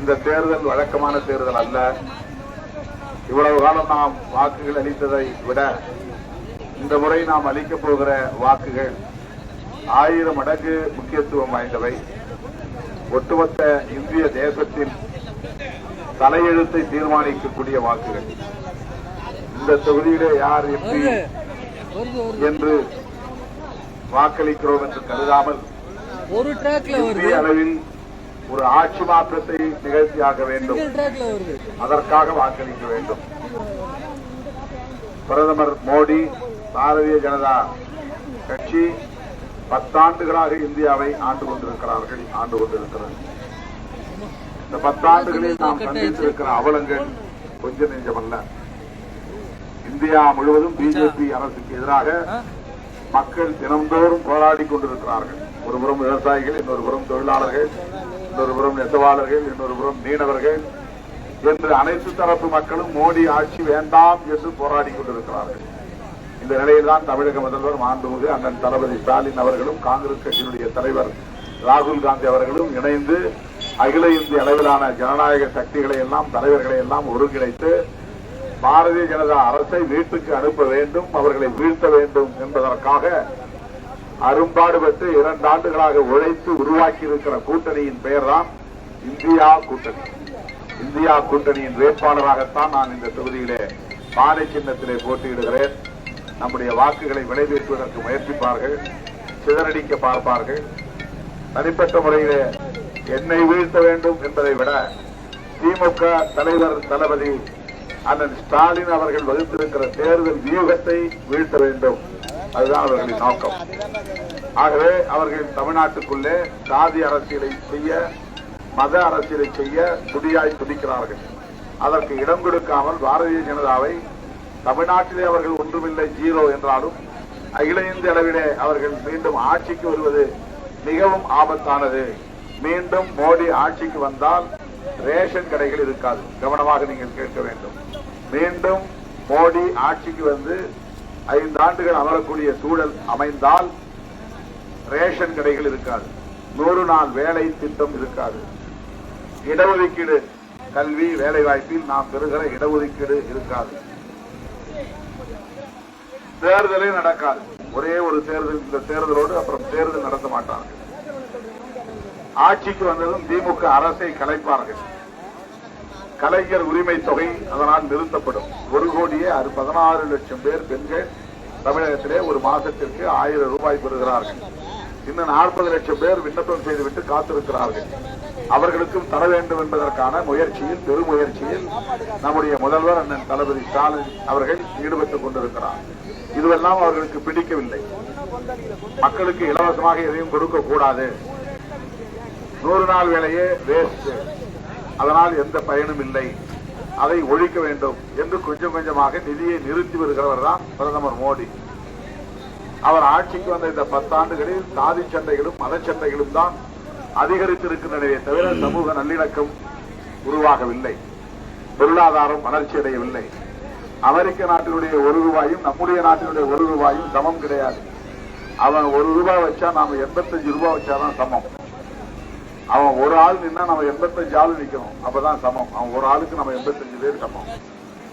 இந்த தேர்தல் வழக்கமான தேர்தல் அல்ல. இவ்வளவு காலம் நாம் வாக்குகள் அளித்ததை விட இந்த முறை நாம் அளிக்கப் போகிற வாக்குகள் ஆயிரம் மடங்கு முக்கியத்துவம் வாய்ந்தவை. ஒட்டுமொத்த இந்திய தேசத்தின் தலையெழுத்தை தீர்மானிக்கக்கூடிய வாக்குகள். இந்த தொகுதியிலே யார் எம்பி என்று வாக்களிக்கிறோம் என்று கருதாமல் இந்திய அளவில் ஒரு ஆட்சி மாற்றத்தை நிகழ்த்தியாக வேண்டும். அதற்காக வாக்களிக்க வேண்டும். பிரதமர் மோடி பாரதிய ஜனதா கட்சி பத்தாண்டுகளாக இந்தியாவை ஆண்டு கொண்டிருக்கிறார்கள் ஆண்டு கொண்டிருக்கிறது. இந்த பத்தாண்டுகளில் நாம் சந்தித்திருக்கிற அவலங்கள் கொஞ்ச நெஞ்சமல்ல. இந்தியா முழுவதும் பிஜேபி அரசுக்கு எதிராக மக்கள் தினந்தோறும் போராடி கொண்டிருக்கிறார்கள். ஒரு புறம் விவசாயிகள் இன்னொரு புறம் தொழிலாளர்கள். இன்னொரு புறம் நெசவாளர்கள் இன்னொரு புறம் மீனவர்கள் என்று அனைத்து தரப்பு மக்களும் மோடி ஆட்சி வேண்டாம் என்று போராடி கொண்டிருக்கிறார்கள். இந்த நிலையில்தான் தமிழக முதல்வர் மாண்புமிகு அண்ணன் தளபதி ஸ்டாலின் அவர்களும் காங்கிரஸ் கட்சியினுடைய தலைவர் ராகுல் காந்தி அவர்களும் இணைந்து அகில இந்திய அளவிலான ஜனநாயக சக்திகளை எல்லாம் தலைவர்களை எல்லாம் ஒருங்கிணைத்து பாரதிய ஜனதா அரசை வீட்டுக்கு அனுப்ப வேண்டும் அவர்களை வீழ்த்த வேண்டும் என்பதற்காக அரும்பாடுபட்டு இரண்டு ஆண்டுகளாக உழைத்து உருவாக்கி இருக்கிற கூட்டணியின் பெயர்தான் இந்தியா கூட்டணி. இந்தியா கூட்டணியின் வேட்பாளராகத்தான் நான் இந்த தொகுதியிலே பானை சின்னத்திலே போட்டியிடுகிறேன். நம்முடைய வாக்குகளை விளைவிப்பதற்கு முயற்சிப்பார்கள் சிதறடிக்க பார்ப்பார்கள். தனிப்பட்ட முறையிலே என்னை வீழ்த்த வேண்டும் என்பதை விட திமுக தலைவர் தளபதி அண்ணன் ஸ்டாலின் அவர்கள் வகுத்திருக்கிற தேர்தல் வியூகத்தை வீழ்த்த வேண்டும். அதுதான் அவர்களின் நோக்கம். ஆகவே அவர்கள் தமிழ்நாட்டுக்குள்ளே சாதி அரசியலை செய்ய மத அரசியலை செய்ய துடியாய் துடிக்கிறார்கள். அதற்கு இடம் கொடுக்காமல் பாரதிய ஜனதாவை தமிழ்நாட்டிலே அவர்கள் ஒன்றுமில்லை ஜீரோ என்றாலும் அகில இந்திய அளவிலே அவர்கள் மீண்டும் ஆட்சிக்கு வருவது மிகவும் ஆபத்தானது. மீண்டும் மோடி ஆட்சிக்கு வந்தால் ரேஷன் கடைகள் இருக்காது. கவனமாக நீங்கள் கேட்க வேண்டும். மீண்டும் மோடி ஆட்சிக்கு வந்து ஐந்து ஆண்டுகள் அமரக்கூடிய சூழல் அமைந்தால் ரேஷன் கடைகள் இருக்காது. நூறு நாள் வேலை திட்டம் இருக்காது. இடஒதுக்கீடு கல்வி வேலை வாய்ப்பில் நாம் பெறுகிற இடஒதுக்கீடு இருக்காது. தேர்தலே நடக்காது. ஒரே ஒரு தேர்தல் இந்த தேர்தலோடு அப்புறம் தேர்தல் நடத்த மாட்டார்கள் ஆட்சிக்கு வந்ததும் திமுக அரசை கலைப்பார்கள். கலைஞர் உரிமை தொகை அதனால் நிறுத்தப்படும். ஒரு கோடியே அறு- பதினாறு லட்சம் பேர் பெண்கள் தமிழகத்திலே ஒரு மாசத்திற்கு ஆயிரம் ரூபாய் பெறுகிறார்கள். இன்னும் நாற்பது லட்சம் பேர் விண்ணப்பம் செய்துவிட்டு காத்திருக்கிறார்கள். அவர்களுக்கும் தர வேண்டும் என்பதற்கான முயற்சியில் பெருமுயற்சியில் நம்முடைய முதல்வர் அண்ணன் தளபதி ஸ்டாலின் அவர்கள் ஈடுபட்டுக் கொண்டிருக்கிறார். இதுவெல்லாம் அவர்களுக்கு பிடிக்கவில்லை. மக்களுக்கு இலவசமாக எதையும் கொடுக்க கூடாது. நூறு நாள் வேலையே வேஸ்ட் அதனால் எந்த பயனும் இல்லை. அதை ஒழிக்க வேண்டும் என்று கொஞ்சம் கொஞ்சமாக நிதியை நிறுத்தி வருகிறவர் தான் பிரதமர் மோடி. அவர் ஆட்சிக்கு வந்த இந்த பத்தாண்டுகளில் சாதி சண்டைகளும் மத சண்டைகளும் தான் அதிகரித்திருக்கின்றனவே தவிர சமூக நல்லிணக்கம் உருவாகவில்லை. பொருளாதாரம் வளர்ச்சி அடையவில்லை. அமெரிக்க நாட்டினுடைய ஒரு ரூபாயும் நம்முடைய நாட்டினுடைய ஒரு ரூபாயும் சமம் கிடையாது. அவன் ஒரு ரூபாய் வச்சா நாம எண்பத்தஞ்சு ரூபாய் வச்சாதான் சமம். அவன் ஒரு ஆள் நின்னா நம்ம எண்பத்தஞ்சு ஆள் நிக்கணும். அப்பதான் சமம். அவன் ஒரு ஆளுக்கு நம்ம எண்பத்தஞ்சு பேர் சமம்.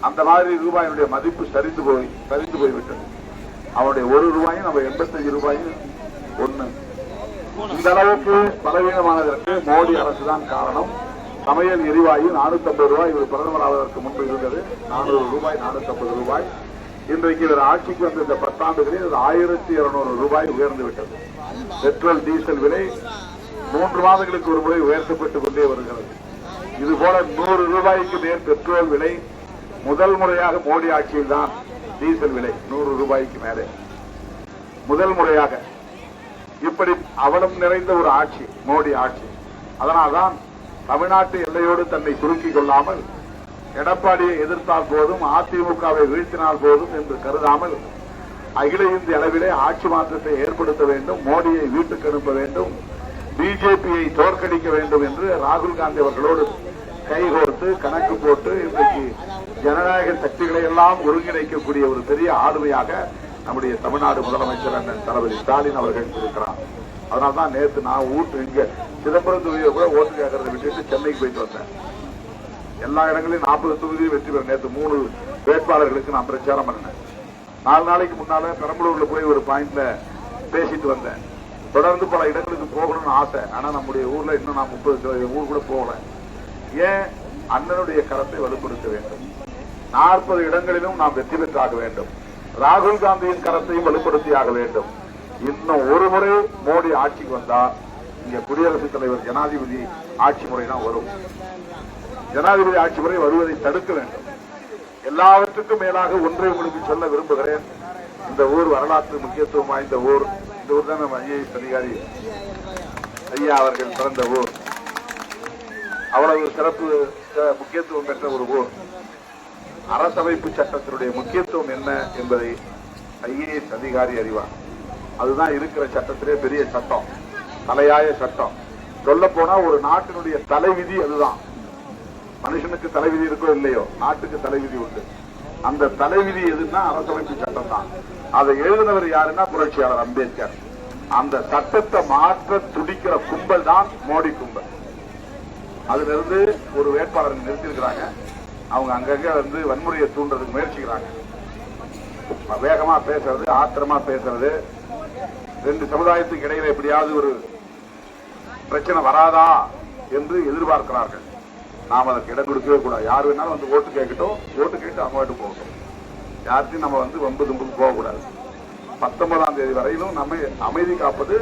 அந்த மாதிரி ரூபாயினுடைய மதிப்பு சரிந்து போய் சரிந்து போய்விட்டது. அவனுடைய ஒரு ரூபாயும் நம்ம எண்பத்தஞ்சு ரூபாயும் ஒண்ணு. இந்த அளவுக்கு பலவீனமானதற்கு மோடி அரசு தான் காரணம். சமையல் எரிவாயு நானூத்தி ஐம்பது ரூபாய். இவர் பிரதமர் ஆவதற்கு முன்பு இருந்தது. நானூறு ரூபாய் நானூத்தி ஐம்பது ரூபாய். இன்றைக்கு இவர் ஆட்சிக்கு வந்த இந்த பத்தாண்டுகளில் ஆயிரத்தி இருநூறு ரூபாய் உயர்ந்து விட்டது. பெட்ரோல் டீசல் விலை மூன்று மாதங்களுக்கு ஒரு முறை உயர்த்தப்பட்டுக் கொண்டே வருகிறது. இது போல நூறு ரூபாய்க்கு மேல் பெட்ரோல் விலை முதல் முறையாக மோடி ஆட்சியில் தான் டீசல் விலை நூறு ரூபாய்க்கு மேலே. முதல் முறையாக. இப்படி அவலம் நிறைந்த ஒரு ஆட்சி மோடி ஆட்சி. அதனால்தான் தமிழ்நாட்டு எல்லையோடு தன்னை சுருக்கிக் கொள்ளாமல் எடப்பாடியை எதிர்த்தால் போதும் அதிமுகவை வீழ்த்தினால் போதும் என்று கருதாமல் அகில இந்திய அளவிலே ஆட்சி மாற்றத்தை ஏற்படுத்த வேண்டும் மோடியை வீட்டுக்கு அனுப்ப வேண்டும். பிஜேபியை தோற்கடிக்க வேண்டும் என்று ராகுல் காந்தி அவர்களோடு கைகோர்த்து கணக்கு போட்டு இன்றைக்கு ஜனநாயக சக்திகளை எல்லாம் ஒருங்கிணைக்கக்கூடிய ஒரு பெரிய ஆளுமையாக நம்முடைய தமிழ்நாடு முதலமைச்சர் அண்ணன் தளபதி ஸ்டாலின் அவர்கள் இருக்கிறார். அதனால தான் நேத்து நான் ஊட்டு இங்க சிதம்பரம் தொகுதியை கூட ஓட்டு கேட்கறத விட்டுட்டு சென்னைக்கு போயிட்டு வந்தேன். எல்லா இடங்களிலும் நாற்பது தொகுதியும் வெற்றி பெற நேற்று மூணு வேட்பாளர்களுக்கு நான் பிரச்சாரம் பண்ணேன். நாலு நாளைக்கு முன்னால பெரம்பலூர்ல போய் ஒரு பாயிண்ட்ல பேசிட்டு வந்தேன். தொடர்ந்து பல இடங்களுக்கு போகணும்னு ஆசை. ஆனா நம்முடைய ஊர்ல இன்னும் நான் முப்பது ஊர் கூட போகல. ஏன்? அண்ணனுடைய கரத்தை வலுப்படுத்த வேண்டும். நாற்பது இடங்களிலும் நாம் வெற்றி பெற்றாக வேண்டும். ராகுல் காந்தியின் கரத்தையும் வலுப்படுத்தியாக வேண்டும். இன்னும் ஒரு முறை மோடி ஆட்சிக்கு வந்தா இங்க குடியரசுத் தலைவர் ஜனாதிபதி ஆட்சி முறை தான் வரும். ஜனாதிபதி ஆட்சி முறை வருவதை தடுக்க வேண்டும். எல்லாவற்றுக்கும் மேலாக ஒன்றை உங்களுக்கு சொல்ல விரும்புகிறேன். இந்த ஊர் வரலாற்று முக்கியத்துவம் வாய்ந்த ஊர். இந்த ஊர் தான் நம்ம ஐஏஎஸ் அதிகாரி. ஐயா அவர்கள் பிறந்த ஊர். அவ்வளவு சிறப்பு முக்கியத்துவம் பெற்ற ஒரு ஊர். அரசமைப்பு சட்டத்தினுடைய முக்கியத்துவம் என்ன என்பதை ஐஏஎஸ் அதிகாரி அறிவார். அதுதான் இருக்கிற சட்டத்திலே பெரிய சட்டம். தலையாய சட்டம். சொல்ல போனா ஒரு நாட்டினுடைய தலைவிதி அதுதான். மனுஷனுக்கு தலைவிதி இருக்கோ இல்லையோ நாட்டுக்கு தலைவிதி உண்டு. அந்த தலைவிதி எதுன்னா அரசமைப்பு சட்டம் தான் அதை எழுதினவர் யாருன்னா புரட்சியாளர் அம்பேத்கர். அந்த சட்டத்தை மாற்ற துடிக்கிற கும்பல் தான் மோடி கும்பல். அதுல இருந்து ஒரு வேட்பாளர் நிறுத்திருக்கிறாங்க அவங்க அங்கங்க வந்து வன்முறையை தூண்டுறதுக்கு முயற்சிக்கிறாங்க. வேகமா பேசுறது ஆத்திரமா பேசுறது. ரெண்டு சமுதாயத்துக்கு இடையில எப்படியாவது ஒரு பிரச்சனை வராதா என்று எதிர்பார்க்கிறார்கள். நாம் அதற்கு இடம் கொடுக்கவே கூடாது. யார் வேணாலும் வந்து ஓட்டு கேட்கட்டும். ஓட்டு கேட்டு அவங்க போகட்டும். யார்ட்டையும் நம்ம வந்து வம்பு தும்புக்கு போகக்கூடாது. பத்தொன்பதாம் தேதி வரையிலும் நம்ம அமைதி காப்பது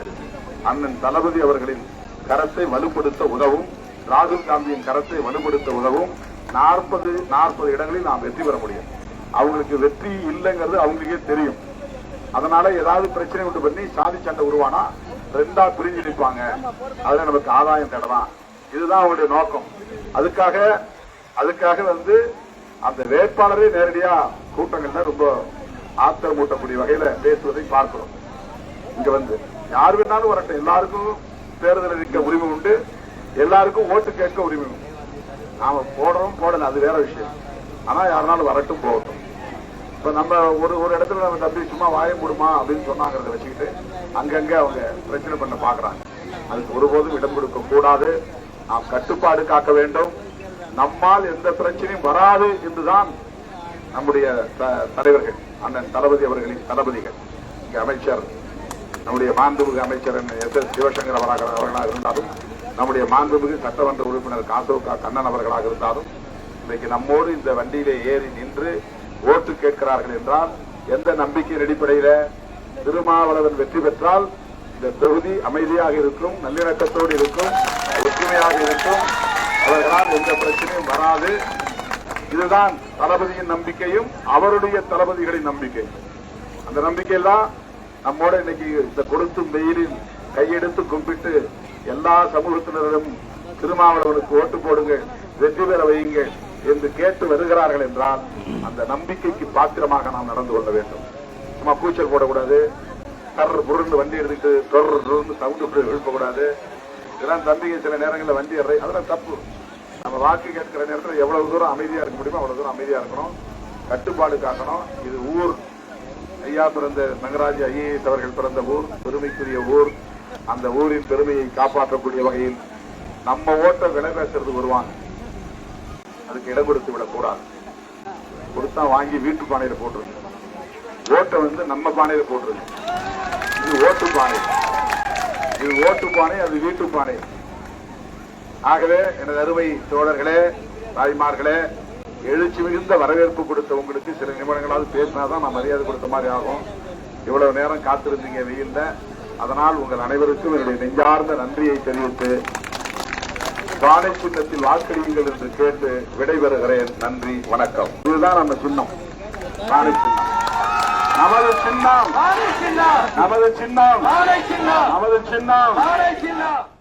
அண்ணன் தளபதி அவர்களின் கரத்தை வலுப்படுத்த உதவும். ராகுல் காந்தியின் கரத்தை வலுப்படுத்த உதவும். நாற்பது நாற்பது இடங்களில் நாம் வெற்றி பெற முடியும். அவங்களுக்கு வெற்றி இல்லைங்கிறது அவங்களுக்கே தெரியும். அதனால ஏதாவது பிரச்சனை உண்டு பண்ணி சாதி சண்டை உருவானா ரெண்டா பிரிஞ்சு நிற்பாங்க அதுல நமக்கு ஆதாயம் தேடலாம். இதுதான் அவங்களுடைய நோக்கம். அதுக்காக அதுக்காக வந்து அந்த வேட்பாளரே நேரடியா கூட்டங்கள்ல ரொம்ப ஆத்திரம் மூட்டக்கூடிய வகையில பேசுவதை பார்க்கிறோம். இங்க வந்து யார் வேணாலும் வரட்டும். எல்லாருக்கும் தேர்தல் இருக்க உரிமை உண்டு. எல்லாருக்கும் ஓட்டு கேட்க உரிமை உண்டு. நாம போடுறோம் போடல. அது வேற விஷயம். ஆனா யாருனாலும் வரட்டும் போகட்டும். இப்ப நம்ம ஒரு ஒரு இடத்துல நம்ம தம்பி சும்மா வாய மூடுமா அப்படின்னு சொன்னாங்கிறத வச்சுக்கிட்டு அங்கங்க அவங்க பிரச்சனை பண்ண பாக்குறாங்க. அதுக்கு ஒருபோதும் இடம் கொடுக்க கூடாது. நாம் கட்டுப்பாடு காக்க வேண்டும். நம்மால் எந்த பிரச்சனையும் வராது என்றுதான் நம்முடைய த- தலைவர்கள் அண்ணன் தளபதி அவர்களின் தளபதிகள். இங்கே அமைச்சர் நம்முடைய மாண்புமிகு அமைச்சர் எஸ் எஸ் சிவசங்கர் அவராக அவர்களாக இருந்தாலும் நம்முடைய மாண்புமிகு சட்டமன்ற உறுப்பினர் காசோகா கண்ணன் அவர்களாக இருந்தாலும் இன்றைக்கு நம்மோடு இந்த வண்டியிலே ஏறி நின்று ஓட்டு கேட்கிறார்கள் என்றால் எந்த நம்பிக்கையின் அடிப்படையில திருமாவளவன் வெற்றி பெற்றால் இந்த தொகுதி அமைதியாக இருக்கும் நல்லிணக்கத்தோடு இருக்கும் ஒற்றுமையாக இருக்கும். அவர்களால் எந்த பிரச்சனையும் வராது. இதுதான் தளபதியின் நம்பிக்கையும் அவருடைய தளபதிகளின் நம்பிக்கை அந்த நம்பிக்கையெல்லாம் நம்மோட இன்னைக்கு இந்த கொடுத்தும் வெயிலில் கையெடுத்து கும்பிட்டு எல்லா சமூகத்தினரிடம் திருமாவளவனுக்கு ஓட்டு போடுங்க வெற்றி பெற வையுங்க என்று கேட்டு வருகிறார்கள் என்றால் அந்த நம்பிக்கைக்கு பாத்திரமாக நாம் நடந்து கொள்ள வேண்டும். சும்மா கூச்சல் போடக்கூடாது. டர் புருண்டு வண்டி எடுத்துட்டு தொடர்ந்து சவுண்டு எழுப்பக்கூடாது இதெல்லாம் தம்பிங்க சில நேரங்களில் வண்டி ஏற அதெல்லாம் தப்பு. நம்ம வாக்கு கேட்கிற நேரத்தில் எவ்வளவு தூரம் அமைதியாக இருக்க முடியுமோ அவ்வளவு தூரம் அமைதியாக இருக்கணும். கட்டுப்பாடு காக்கணும் இது ஊர். ஐயா பிறந்த நகராஜ் ஐஏஎஸ் அவர்கள் பிறந்த ஊர் பெருமைக்குரிய ஊர். அந்த ஊரின் பெருமையை காப்பாற்றக்கூடிய வகையில் நம்ம ஓட்ட விலை பேசுறது வருவாங்க அதுக்கு இடம் கொடுத்து விடக்கூடாது கொடுத்தா வாங்கி வீட்டு பானையில போட்டுருங்க. ஓட்டை வந்து நம்ம பானையில போட்டுருங்க. இது ஓட்டு பானை. இது ஓட்டு பானை அது வீட்டு பானை ஆகவே எனது அருமை தோழர்களே தாய்மார்களே எழுச்சி மிகுந்த வரவேற்பு கொடுத்த உங்களுக்கு சில நிமிடங்களாவது பேசினாதான் நான் மரியாதை கொடுத்த மாதிரி ஆகும். இவ்வளவு நேரம் காத்திருந்தீங்க வெயில்ல. அதனால் உங்கள் அனைவருக்கும் என்னுடைய நெஞ்சார்ந்த நன்றியை தெரிவித்து காலை சின்னத்தில் வாக்களியுங்கள் என்று கேட்டு விடைபெறுகிறேன். நன்றி வணக்கம். இதுதான் நம்ம சின்னம். பானை சின்னம். நமது சின்னம். நமது சின்னம். நமது சின்னம்.